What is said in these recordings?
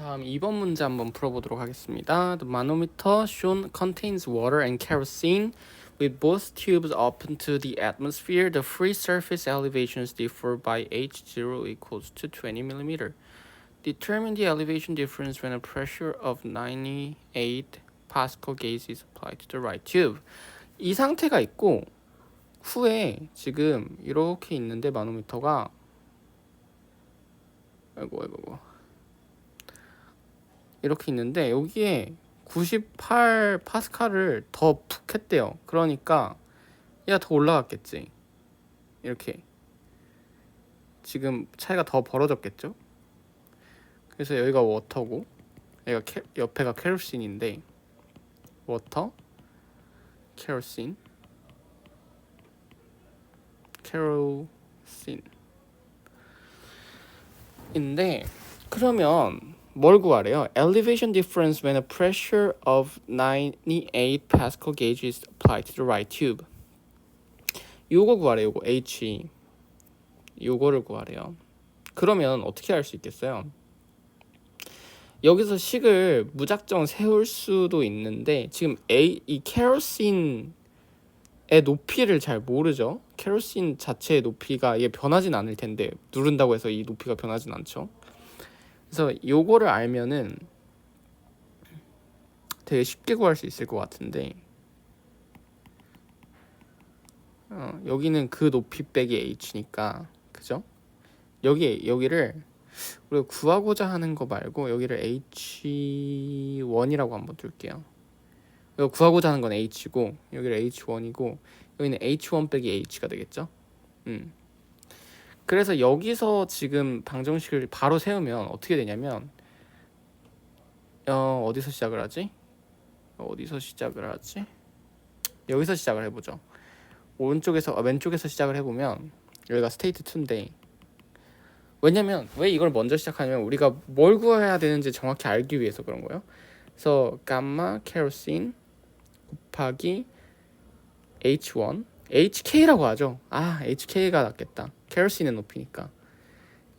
다음 2번 문제 한번 풀어보도록 하겠습니다. The manometer shown contains water and kerosene with both tubes open to the atmosphere. The free surface elevations differ by H0 equals to 20 millimeter. Determine the elevation difference when a pressure of 98 pascal gauge is applied to the right tube. 이 상태가 있고 후에 지금 이렇게 있는데 마노미터가 아이고 아이고 아 이렇게 있는데 여기에 98 파스칼을 더 푹 했대요. 그러니까 얘가 더 올라갔겠지. 이렇게 지금 차이가 더 벌어졌겠죠. 그래서 여기가 워터고 여기가 캐, 옆에가 케로신인데 워터 케로신 케로신 인데 그러면 뭘 구하래요? Elevation difference when a pressure of 98 pascal gauge is applied to the right tube. 요거 구하래요. 요거 H. 요거를 구하래요. 그러면 어떻게 할 수 있겠어요? 여기서 식을 무작정 세울 수도 있는데 지금 A 이 케로신의 높이를 잘 모르죠. 케로신 자체의 높이가 이게 변하진 않을 텐데 누른다고 해서 이 높이가 변하진 않죠. 그래서 요거를 알면은 되게 쉽게 구할 수 있을 것 같은데 어, 여기는 그 높이 빼기 h니까 그죠? 여기 여기를 우리가 구하고자 하는 거 말고 여기를 h1이라고 한번 둘게요. 구하고자 하는 건 h고 여기를 h1이고 여기는 h1 빼기 h가 되겠죠? 음. 그래서 여기서 지금 방정식을 바로 세우면 어떻게 되냐면 어, 어디서 시작을 하지? 어디서 시작을 하지? 여기서 시작을 해보죠. 오른쪽에서 아, 왼쪽에서 시작을 해보면 여기가 스테이트 2인데 왜냐면 왜 이걸 먼저 시작하냐면 우리가 뭘 구해야 되는지 정확히 알기 위해서 그런 거예요. 그래서 감마 케로신 곱하기 H1 HK라고 하죠. 아 HK가 낫겠다. 케로신의 높이니까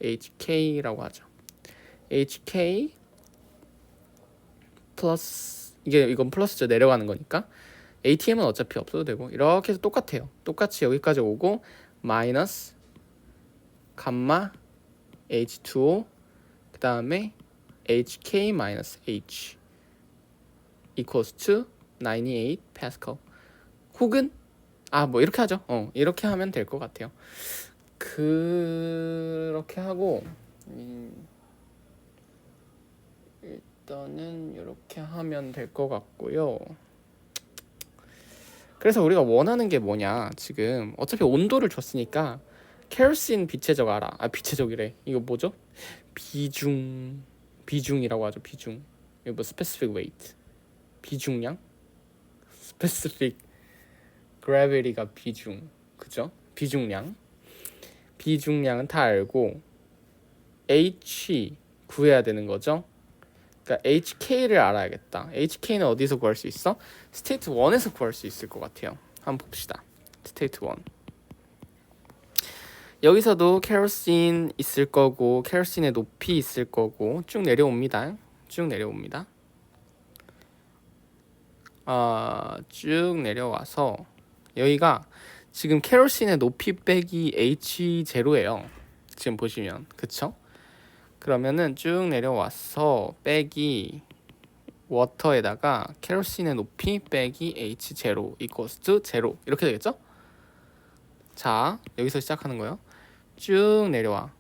HK라고 하죠. HK 플러스 이게 이건 플러스죠 내려가는 거니까 ATM은 어차피 없어도 되고 이렇게 해서 똑같아요. 똑같이 여기까지 오고 마이너스 감마 H2O 그 다음에 HK 마이너스 H equals to 98 pascal 혹은 아 뭐 이렇게 하죠. 어 이렇게 하면 될 것 같아요. 그렇게 하고 음, 일단은 이렇게 하면 될 것 같고요. 그래서 우리가 원하는 게 뭐냐 지금. 어차피 온도를 줬으니까 케로신 비체적 알아. 아 비체적이래. 이거 뭐죠? 비중 비중이라고 하죠 비중. 이거 뭐 specific weight. 비중량? specific gravity가 비중 그죠 비중량 비중량은 다 알고 h 구해야 되는 거죠 그러니까 HK를 알아야겠다. HK는 어디서 구할 수 있어? 스테이트 1에서 구할 수 있을 것 같아요. 한번 봅시다. 스테이트 1. 여기서도 케로신 있을 거고 케로신의 높이 있을 거고 쭉 내려옵니다. 쭉 내려옵니다. 아, 쭉 내려와서 여기가 지금 케로신의 높이 빼기 H0예요. 지금 보시면 그쵸? 그러면은 쭉 내려와서 빼기 워터에다가 케로신의 높이 빼기 H0 equals to 0 이렇게 되겠죠? 자 여기서 시작하는 거예요. 쭉 내려와.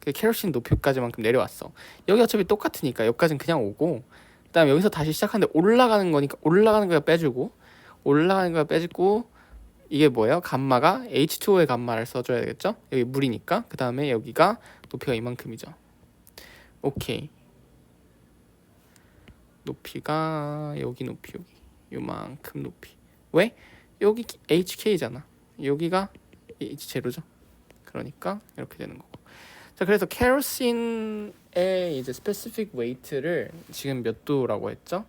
그 케로신 높이까지만큼 내려왔어. 여기 어차피 똑같으니까 여기까지는 그냥 오고 그다음 여기서 다시 시작하는데 올라가는 거니까 올라가는 거 빼주고 올라가는 거 빼주고 이게 뭐예요? 감마가 H2O의 감마를 써줘야 되겠죠? 여기 물이니까 그 다음에 여기가 높이가 이만큼이죠. 오케이. 높이가 여기 높이 여기 요만큼 높이. 왜? 여기 HK잖아. 여기가 H0죠. 그러니까 이렇게 되는 거고. 자, 그래서 케로신의 이제 스페시픽 웨이트를 지금 몇 도라고 했죠?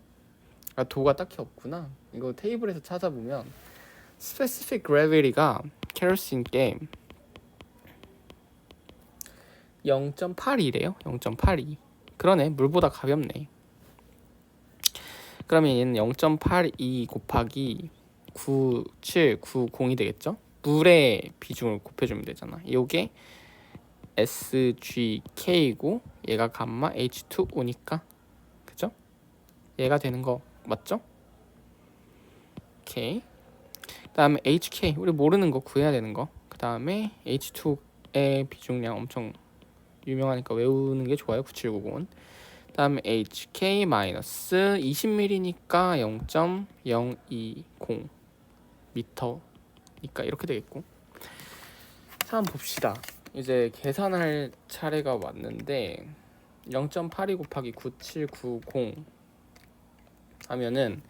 아, 도가 딱히 없구나. 이거 테이블에서 찾아보면 스페시픽 그래비티가 케로신 게 0.82래요. 0.82. 그러네 물보다 가볍네 그러면 얘는 0.82 곱하기 9790이 되겠죠 물의 비중을 곱해주면 되잖아 요게 SGK이고 얘가 감마 H2O니까 그죠? 얘가 되는 거 맞죠? 오케이 그 다음에 HK 우리 모르는 거 구해야 되는 거. 그 다음에 H2의 비중량 엄청 유명하니까 외우는 게 좋아요. 9790은 그다음에 HK 마이너스 20mm니까 0.020 미터니까 이렇게 되겠고. 자 한번 봅시다. 이제 계산할 차례가 왔는데 0.82 곱하기 9790 하면은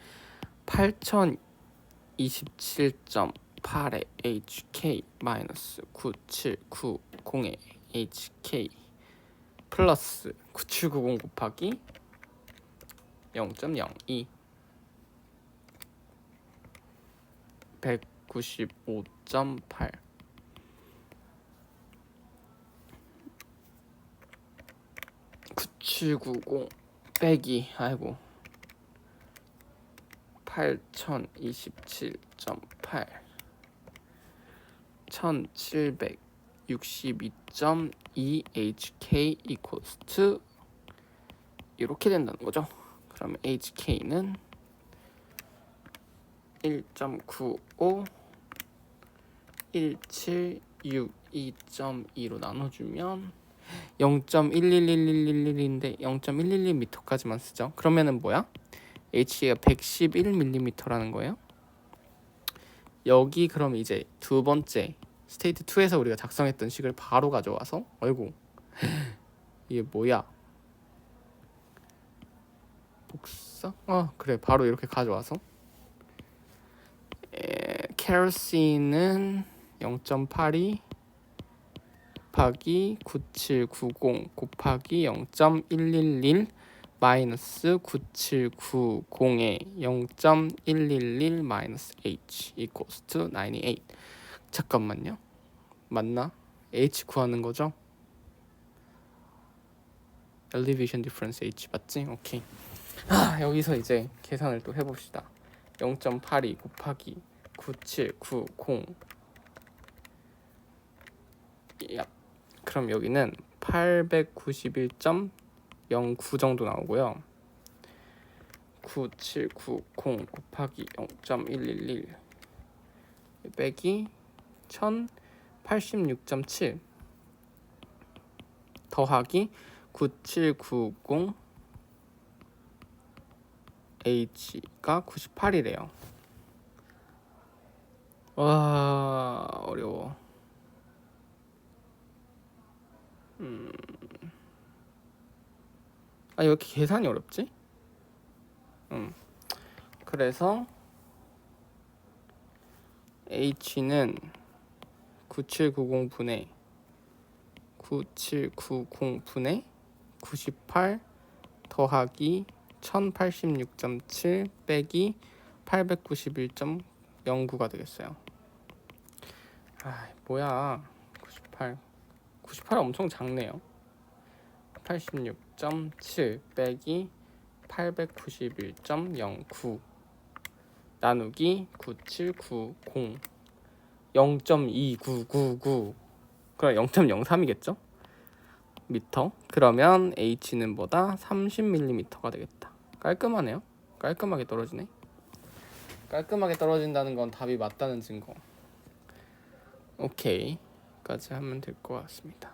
8027.8의 HK 마이너스 9790의 HK 플러스 9790 곱하기 0.02 195.8 9790 빼기 아이고 8027.8 1762.2 HK equals to 이렇게 된다는 거죠. 그러면 HK는 1.95 1762.2로 나눠주면 0.11111인데 0.111m까지만 쓰죠. 그러면은 뭐야? H가 111mm라는 거예요. 여기 그럼 이제 두 번째 스테이트 2에서 우리가 작성했던 식을 바로 가져와서 어이구 이게 뭐야? 복사? 아 그래 바로 이렇게 가져와서 에, 케로신은 0.82 곱하기 9790 곱하기 0.111 마이너스 9790의 0.111 마이너스 h equals to 98 잠깐만요 맞나? h 구하는 거죠? elevation difference h 맞지? 오케이 아 여기서 이제 계산을 또 해봅시다 0.82 곱하기 9790 야. 그럼 여기는 891.09 정도 나오고요. 9790 곱하기 0.111 빼기 1086.7 더하기 9790 H가 98이래요. 와 어려워. 음. 아, 왜 이렇게 계산이 어렵지? 음. 그래서 H는 9790분의 9790분의 98 더하기 1086.7 빼기 891.09가 되겠어요. 아, 뭐야. 98 98 엄청 작네요. 86.7 빼기 891.09 나누기 9790 0.2999 그럼 0.03이겠죠? 미터 그러면 H는 보다 30mm가 되겠다. 깔끔하네요. 깔끔하게 떨어지네. 깔끔하게 떨어진다는 건 답이 맞다는 증거. 오케이. 까지 하면 될 것 같습니다.